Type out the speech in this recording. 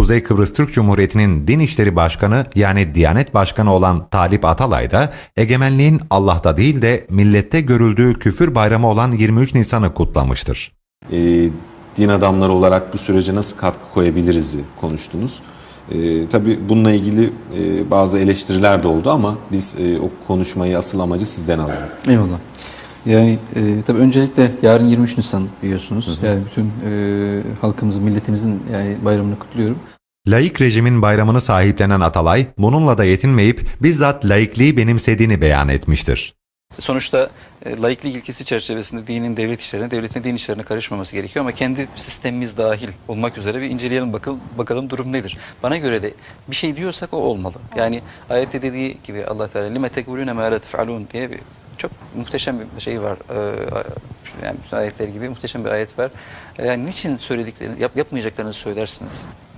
Kuzey Kıbrıs Türk Cumhuriyeti'nin Din İşleri Başkanı yani Diyanet Başkanı olan Talip Atalay da egemenliğin Allah'ta değil de millette görüldüğü küfür bayramı olan 23 Nisan'ı kutlamıştır. e, din adamları olarak bu sürece nasıl katkı koyabiliriz konuştunuz. E, tabii bununla ilgili e, bazı eleştiriler de oldu ama biz e, o konuşmayı asıl amacı sizden alalım. Eyvallah. Yani e, tabii öncelikle yarın 23 Nisan biliyorsunuz. Yani bütün e, halkımızın, milletimizin yani bayramını kutluyorum. Laik rejimin bayramını sahiplenen Atalay, bununla da yetinmeyip bizzat laikliği benimsediğini beyan etmiştir. Sonuçta e, laiklik ilkesi çerçevesinde dinin devlet işlerine, devletin din işlerine karışmaması gerekiyor ama kendi sistemimiz dahil olmak üzere bir inceleyelim bakalım, bakalım durum nedir. Bana göre de bir şey diyorsak o olmalı. Yani ayette dediği gibi Allah Teala lime tekvulune ma la tef'alun diye bir çok muhteşem bir şey var. Ee, yani bütün ayetler gibi muhteşem bir ayet var. Ee, Yani niçin söylediklerini, yap, yapmayacaklarınızı söylersiniz?